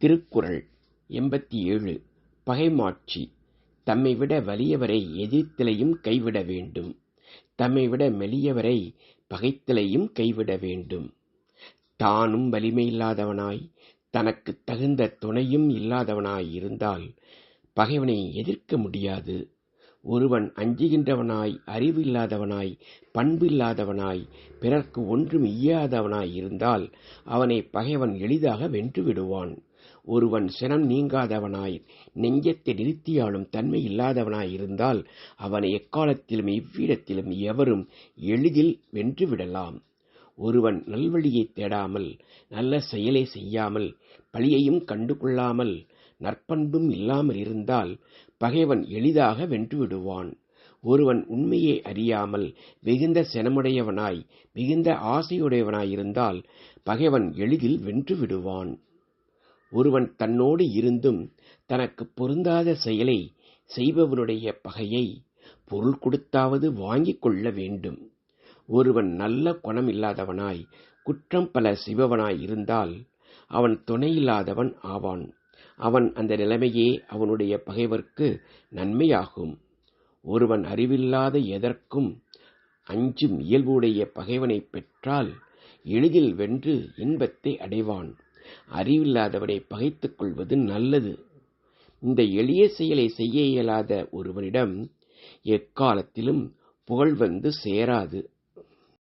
திருக்குறள் எண்பத்தி ஏழு பகைமாட்சி. தம்மை விட வலியவரை எதிர்த்தலையும் கைவிட வேண்டும். தம்மை விட மெலியவரை பகைத்தலையும் கைவிட வேண்டும். தானும் வலிமையில்லாதவனாய் தனக்குத் தகுந்த துணையும் இல்லாதவனாய் இருந்தால் பகைவனை எதிர்க்க முடியாது. ஒருவன் அஞ்சுகின்றவனாய் அறிவு இல்லாதவனாய் பண்பு இல்லாதவனாய் பிறர்க்கு ஒன்றும் ஈயாதவனாய் இருந்தால் அவனை பகைவன் எளிதாக வென்று விடுவான். ஒருவன் சினம் நீங்காதவனாய் நெஞ்சத்தை நிறுத்தியாலும் தன்மை இல்லாதவனாய் இருந்தால் அவனை எக்காலத்திலும் எவ்விடத்திலும் எவரும் எளிதில் வென்று விடலாம். ஒருவன் நல்வழியை தேடாமல் நல்ல செயலை செய்யாமல் பழியையும் கண்டு கொள்ளாமல் நற்பண்பும் இல்லாமல் இருந்தால் பகைவன் எளிதாக வென்று விடுவான். ஒருவன் உண்மையை அறியாமல் மிகுந்த செனமுடையவனாய் மிகுந்த ஆசையுடையவனாய் இருந்தால் பகைவன் எளிதில் வென்று விடுவான். ஒருவன் தன்னோடு இருந்தும் தனக்கு பொருந்தாத செயலை செய்பவனுடைய பகையை பொருள் கொடுத்தாவது வாங்கிக் கொள்ள வேண்டும். ஒருவன் நல்ல குணம் இல்லாதவனாய் குற்றம் பல செய்பவனாய் இருந்தால் அவன் துணையில்லாதவன் ஆவான். அவன் அந்த நிலைமையே அவனுடைய பகைவர்க்கு நன்மையாகும். ஒருவன் அறிவில்லாத எதற்கும் அஞ்சும் இயல்புடைய பகைவனை பெற்றால் எளிதில் வென்று இன்பத்தை அடைவான். அறிவில்லாதவனை பகைத்துக் கொள்வது நல்லது. இந்த எளிய செயலை செய்ய இயலாத ஒருவனிடம் எக்காலத்திலும் புகழ் வந்து சேராது.